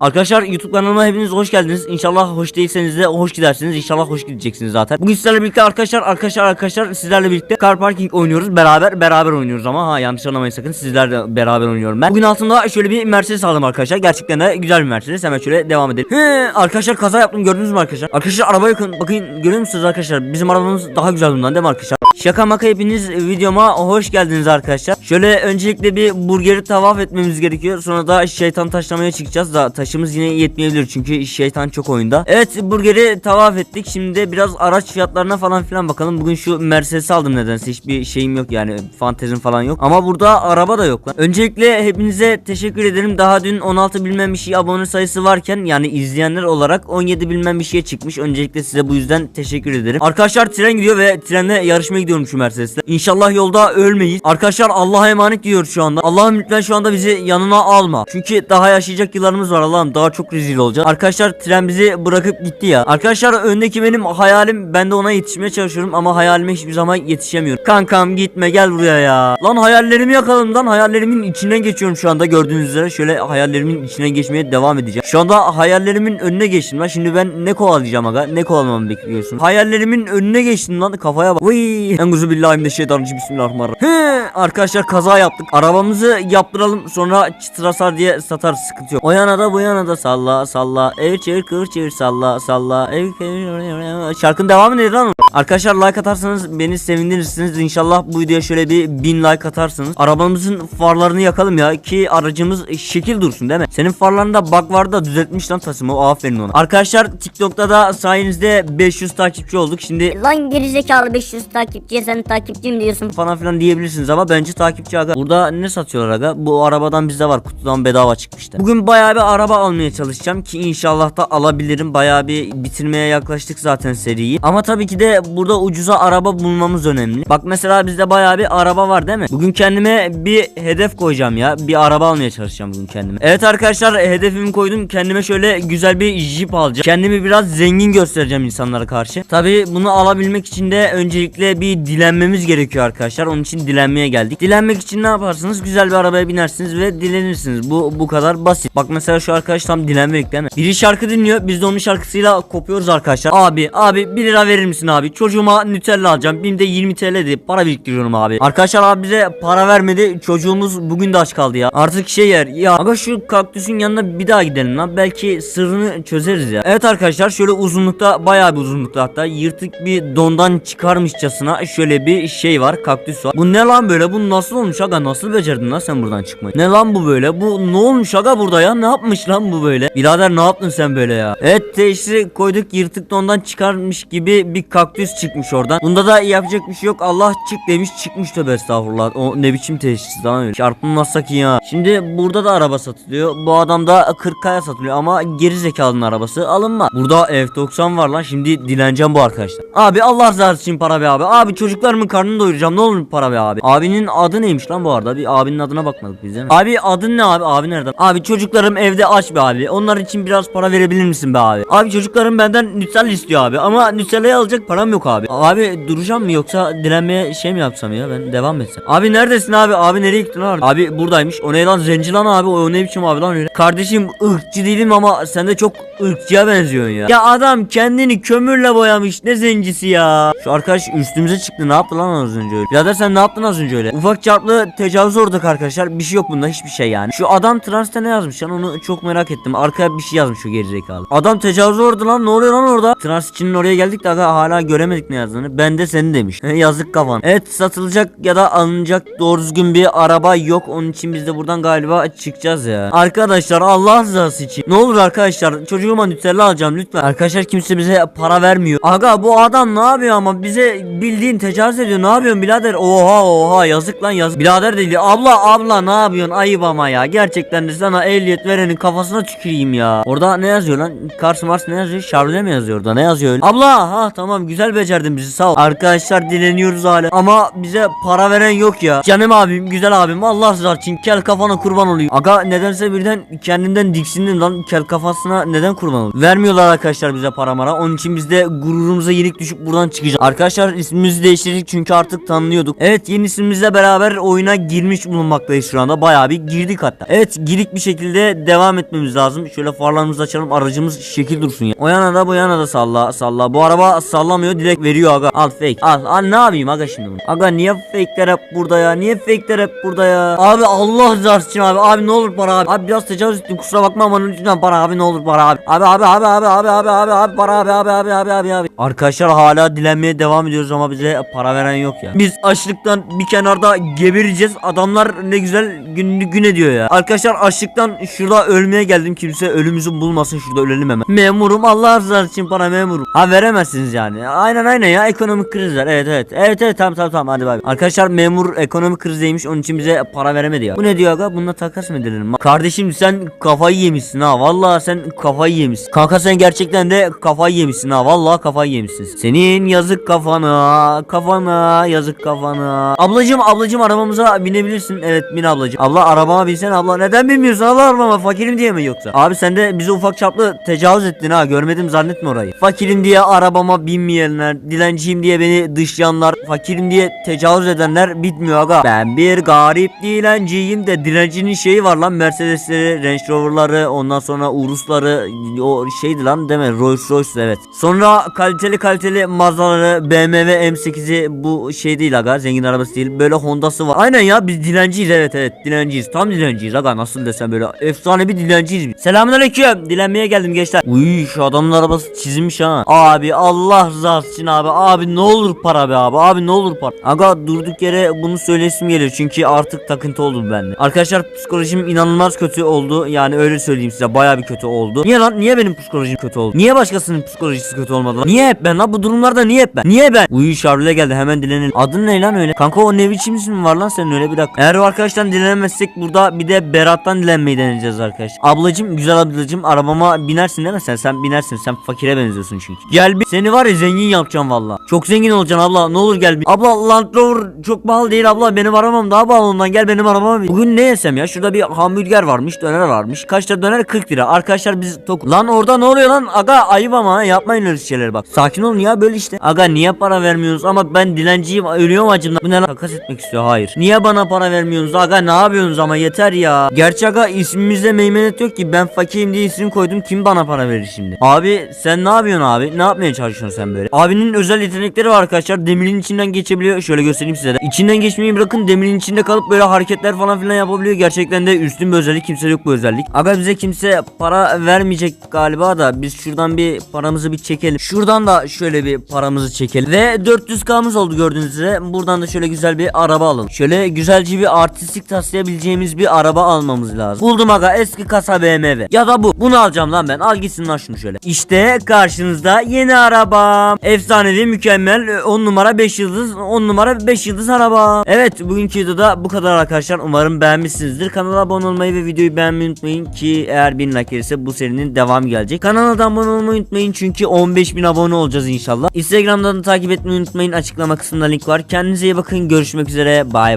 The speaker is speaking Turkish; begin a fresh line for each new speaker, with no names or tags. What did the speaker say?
Arkadaşlar YouTube kanalıma hepiniz hoş geldiniz. İnşallah hoş değilseniz de hoş gidersiniz. İnşallah hoş gideceksiniz zaten. Bugün sizlerle birlikte arkadaşlar arkadaşlar arkadaşlar sizlerle birlikte car parking oynuyoruz. Beraber beraber oynuyoruz ama ha yanlış anlamayın sakın. Sizlerle beraber oynuyorum ben. Bugün altında şöyle bir Mercedes aldım arkadaşlar. Gerçekten de güzel bir Mercedes. Hemen şöyle devam edelim. He, arkadaşlar kaza yaptım gördünüz mü arkadaşlar? Arkadaşlar araba yakın. Bakın görüyor musunuz arkadaşlar? Bizim arabamız daha güzel bundan değil mi arkadaşlar? Şaka maka hepiniz videoma hoş geldiniz arkadaşlar. Şöyle öncelikle bir burgeri tavaf etmemiz gerekiyor. Sonra da şeytan taşlamaya çıkacağız da taşımız yine yetmeyebilir çünkü şeytan çok oyunda. Evet burgeri tavaf ettik. Şimdi de biraz araç fiyatlarına falan filan bakalım. Bugün şu Mercedes'i aldım nedense. Hiçbir şeyim yok yani fantezim falan yok. Ama burada araba da yok lan. Öncelikle hepinize teşekkür ederim. Daha dün 16 bilmem bir şey abone sayısı varken yani izleyenler olarak 17 bilmem bir şeye çıkmış. Öncelikle size bu yüzden teşekkür ederim. Arkadaşlar tren gidiyor ve trenle yarışmaya gidiyorum şu Mercedes'le. İnşallah yolda ölmeyiz. Arkadaşlar Allah'a emanet diyoruz şu anda. Allah'ım lütfen şu anda bizi yanına alma. Çünkü daha yaşayacak yıllarımız var Allah'ım. Daha çok rezil olacağız. Arkadaşlar tren bizi bırakıp gitti ya. Arkadaşlar öndeki benim hayalim. Ben de ona yetişmeye çalışıyorum ama hayalime hiçbir zaman yetişemiyorum. Kankam gitme gel buraya ya. Lan hayallerimi yakalım lan. Hayallerimin içinden geçiyorum şu anda gördüğünüz üzere. Şöyle hayallerimin içinden geçmeye devam edeceğim. Şu anda hayallerimin önüne geçtim lan. Şimdi ben ne kovalayacağım aga? Ne kovalamamı bekliyorsun? Hayallerimin önüne geçtim lan. Kafaya bak. Vıy. Enguzu billahi mineşşeytanirracim. Bismillahirrahmanirrahim. He, arkadaşlar kaza yaptık. Arabamızı yaptıralım sonra çıtrasar diye satarız sıkıntı yok. O yana da bu yana da salla salla. Ev çevir kıvır çevir salla salla. Ev çevir. Şarkının devamı neydi lan? Arkadaşlar like atarsanız beni sevindirirsiniz. İnşallah bu videoya şöyle bir bin like atarsınız. Arabamızın farlarını yakalım ya ki aracımız şekil dursun değil mi? Senin farlarında bug vardı da düzeltmiş lan tasımı. Aferin ona. Arkadaşlar TikTok'ta da sayenizde 500 takipçi olduk. Şimdi
Lan gerizekalı 500 takipçiye sen takipçiyim diyorsun.
falan filan diyebilirsiniz ama bence takipçi aga. Burada ne satıyorlar aga? Bu arabadan bizde var. Kutudan bedava çıkmıştı. Bugün bayağı bir araba almaya çalışacağım ki inşallah da alabilirim. Bayağı bir bitirmeye yaklaştık zaten seriyi. Ama tabii ki de burada ucuza araba bulmamız önemli. Bak mesela bizde bayağı bir araba var değil mi? Bugün kendime bir hedef koyacağım ya. Bir araba almaya çalışacağım bugün kendime. Evet arkadaşlar hedefimi koydum. Kendime şöyle güzel bir Jeep alacağım. Kendimi biraz zengin göstereceğim insanlara karşı. Tabii bunu alabilmek için de öncelikle bir dilenmemiz gerekiyor arkadaşlar. Onun için dilenmeye geldik. Dilenmek için ne yaparsınız? Güzel bir arabaya binersiniz ve dilenirsiniz. Bu bu kadar basit. Bak mesela şu arkadaş tam dilenmelik değil mi? Biri şarkı dinliyor. Biz de onun şarkısıyla kopuyoruz arkadaşlar. Abi abi 1 lira verir misin abi? Çocuğuma Nutella alacağım. Benim de 20 TL de para biriktiriyorum abi. Arkadaşlar abi bize para vermedi. Çocuğumuz bugün de aç kaldı ya. Artık şey yer. Ya aga şu kaktüsün yanına bir daha gidelim lan. Belki sırrını çözeriz ya. Evet arkadaşlar şöyle uzunlukta bayağı bir uzunlukta hatta yırtık bir dondan çıkarmışçasına şöyle bir şey var. Kaktüs var. Bu ne lan böyle? Bu nasıl olmuş aga? Nasıl becerdin lan sen buradan çıkmayı? Ne lan bu böyle? Bu ne olmuş aga burada ya? Ne yapmış lan bu böyle? Birader ne yaptın sen böyle ya? Evet teşhisi koyduk yırtık dondan çıkarmış gibi bir kaktüs çıkmış oradan. Bunda da yapacak bir şey yok. Allah çık demiş çıkmış tövbe estağfurullah. O ne biçim teşhis lan öyle. Çarpılmazsak ya. Şimdi burada da araba satılıyor. Bu adam da 40k'ya satılıyor ama geri zekalının arabası alınma. Burada F90 var lan. Şimdi dileneceğim bu arkadaşlar. Abi Allah rızası için para be abi. Abi çocuklarımın karnını doyuracağım. Ne olur para be abi. Abinin adı neymiş lan bu arada? Bir abinin adına bakmadık biz değil mi? Abi adın ne abi? Abi nerede? Abi çocuklarım evde aç be abi. Onlar için biraz para verebilir misin be abi? Abi çocuklarım benden Nutella istiyor abi. Ama Nutella'yı alacak param yok abi. Abi duracağım mı yoksa dilenmeye şey mi yapsam ya? Ben devam etsem. Abi neredesin abi? Abi nereye gittin abi? Abi buradaymış. O ne lan? Zenci lan abi. O ne biçim abi lan öyle? Kardeşim ırkçı değilim ama sen de çok ırkçıya benziyorsun ya. Ya adam kendini kömürle boyamış. Ne zencisi ya? Şu arkadaş üstümüze çıktı. Ne yaptı lan az önce öyle? Birader sen ne yaptın az önce öyle? Ufak çarplı tecavüz uğradık arkadaşlar. Bir şey yok bunda hiçbir şey yani. Şu adam transte ne yazmış lan onu çok merak ettim. Arkaya bir şey yazmış o gerizekalı. Adam tecavüz uğradı lan. Ne oluyor lan orada? Trans için oraya geldik de hala göremedik ne yazdığını. Ben de seni demiş. Yazık kafan. Evet satılacak ya da alınacak doğru düzgün bir araba yok. Onun için biz de buradan galiba çıkacağız ya. Arkadaşlar Allah rızası için. Ne olur arkadaşlar çocuğuma Nutella alacağım lütfen. Arkadaşlar kimse bize para vermiyor. Aga bu adam ne yapıyor ama bize bildiğin tecavüz ediyor. Ne yapıyorsun birader? Oha oha yazık lan yazık. Birader değil. Abla abla ne yapıyorsun? Ayıp ama ya. Gerçekten de sana ehliyet verenin kafasına tüküreyim ya. Orada ne yazıyor lan? Kars Mars ne yazıyor? Şarjı mi yazıyor orada? Ne yazıyor? Abla ha tamam güzel becerdin bizi sağ ol. Arkadaşlar dileniyoruz hala. Ama bize para veren yok ya. Canım abim güzel abim Allah rızası için kel kafana kurban olayım. Aga nedense birden kendimden diksindim lan kel kafasına neden kurban olayım? Vermiyorlar arkadaşlar bize para mara. Onun için biz de gururumuza yenik düşüp buradan çıkacağız. Arkadaşlar ismimizi değiştirdik çünkü artık tanınıyorduk. Evet yeni ismimizle beraber beraber oyuna girmiş bulunmaktayız şu anda. Bayağı bir girdik hatta. Evet girik bir şekilde devam etmemiz lazım. Şöyle farlarımızı açalım. Aracımız şekil dursun ya. O yana da bu yana da salla salla. Bu araba sallamıyor direkt veriyor aga. Al fake. Al, al ne yapayım aga şimdi bunu. Aga niye fake'ler hep burada ya? Niye fake'ler hep burada ya? Abi Allah rızası için abi. Abi ne olur para abi. Abi biraz tecavüz ettim kusura bakma ama lütfen para abi ne olur para abi. Abi abi abi abi abi abi abi abi para abi abi abi abi abi abi. Arkadaşlar hala dilenmeye devam ediyoruz ama bize para veren yok ya. Biz açlıktan bir kenarda gebereceğiz. Adamlar ne güzel gün, gün ediyor ya. Arkadaşlar açlıktan şurada ölmeye geldim. Kimse ölümümüzü bulmasın şurada ölelim hemen. Memurum Allah rızası için para memurum. Ha veremezsiniz yani. Aynen aynen ya ekonomik krizler. Evet evet. Evet evet tamam tamam tamam hadi bay. Arkadaşlar memur ekonomik krizdeymiş onun için bize para veremedi ya. Bu ne diyor aga? Bununla takas mı edelim? Kardeşim sen kafayı yemişsin ha. Vallahi sen kafayı yemişsin. Kanka sen gerçekten de kafayı yemişsin ha. Vallahi kafayı yemişsin. Senin yazık kafana. Kafana yazık kafana. Ablacım ablacım arabamıza binebilirsin. Evet bin ablacım. Abla arabama binsen abla. Neden binmiyorsun Allah arabama? Fakirim diye mi yoksa? Abi sen de bize ufak çaplı tecavüz ettin ha. Görmedim zannetme orayı. Fakirim diye arabama binmeyenler. Dilenciyim diye beni dışlayanlar. Fakirim diye tecavüz edenler bitmiyor aga. Ben bir garip dilenciyim de dilencinin şeyi var lan Mercedesleri, Range Rover'ları, ondan sonra Urus'ları, o şeydi lan mi? Rolls Royce evet. Sonra kaliteli kaliteli Mazda'ları, BMW M8'i bu şey değil aga, zengin arabası değil. Böyle Honda'sı var. Aynen ya biz dilenciyiz evet evet dilenciyiz. Tam dilenciyiz aga nasıl desem böyle efsane bir dilenciyiz. Selamünaleyküm. Dilenmeye geldim gençler. Uy şu adamın arabası çizilmiş ha. Abi Allah rızası için abi. Abi ne olur para be abi. Abi ne olur para. Aga durduk yere bunu söylesim geliyor çünkü artık takıntı oldu bende. Arkadaşlar psikolojim inanılmaz kötü oldu. Yani öyle söyleyeyim size baya bir kötü oldu. Niye lan? Niye benim psikolojim kötü oldu? Niye başkasının psikolojisi kötü olmadı lan? Niye hep ben lan? Bu durumlarda niye hep ben? Niye ben? Uy Şarl'e geldi hemen dilenelim. Adın ne lan öyle? Kanka o ne biçim isim var lan senin öyle bir dakika. Eğer o arkadaştan dilenemezsek burada bir de Berat'tan dilenmeyi deneyeceğiz arkadaş. Ablacım güzel ablacım arabama binersin değil mi sen? Sen binersin. Sen fakire benziyorsun çünkü. Gel bir seni var ya zengin yapacağım valla. Çok zengin olacaksın abla. Ne olur gel bir. Abla Land Rover çok pahalı değil abla. Benim arabam daha pahalı ondan. Gel benim arabama bin. Bugün ne yesem ya? Şurada bir hamburger varmış. Döner varmış. Kaç lira döner? 40 lira. Arkadaşlar biz tok. Lan orada ne oluyor lan? Aga ayıp ama yapmayın öyle şeyleri bak. Sakin olun ya böyle işte. Aga niye para vermiyorsunuz? Ama ben dilenciyim. Ölüyorum acımdan. Bu ne lan? Takas etmek istiyor. Hayır. Niye bana para vermiyorsunuz? Aga ne yapıyorsunuz ama yeter ya. Gerçi aga ismimizde meymenet yok ki. Ben fakirim diye isim koydum. Kim bana para verir şimdi? Abi sen ne yapıyorsun abi? Ne yapmaya çalışıyorsun sen böyle? Abinin özel yetenekleri var arkadaşlar. Demirin içinden geçebiliyor. Şöyle göstereyim size de. İçinden geçmeyi bırakın. Demirin içinde kalıp böyle hareketler falan filan yapabiliyor. Gerçekten de üstün bir özellik. Kimse yok bu özellik. Aga bize kimse para vermeyecek galiba da biz şuradan bir paramızı bir çekelim. Şuradan da şöyle bir paramızı çekelim. Ve 400k'mız oldu gördüğünüz üzere. Buradan da şöyle güzel bir araba alalım. Şöyle güzelce bir artistik taslayabileceğimiz bir araba almamız lazım. Buldum aga eski kasa BMW. Ya da bu. Bunu alacağım lan ben. Al gitsin lan şunu şöyle. İşte karşınızda yeni arabam. Efsanevi mükemmel 10 numara 5 yıldız 10 numara 5 yıldız araba. Evet bugünkü videoda bu kadar arkadaşlar. Umarım beğenmişsinizdir. Kanala abone olmayı ve videoyu beğenmeyi unutmayın ki eğer 1000 like gelirse bu serinin devam gelecek. Kanala abone olmayı unutmayın çünkü 15.000 abone olacağız inşallah. Instagram'dan da takip etmeyi unutmayın. Açıklama kısmında link var. Kendinize iyi bakın. Görüşmek üzere. Bay bay.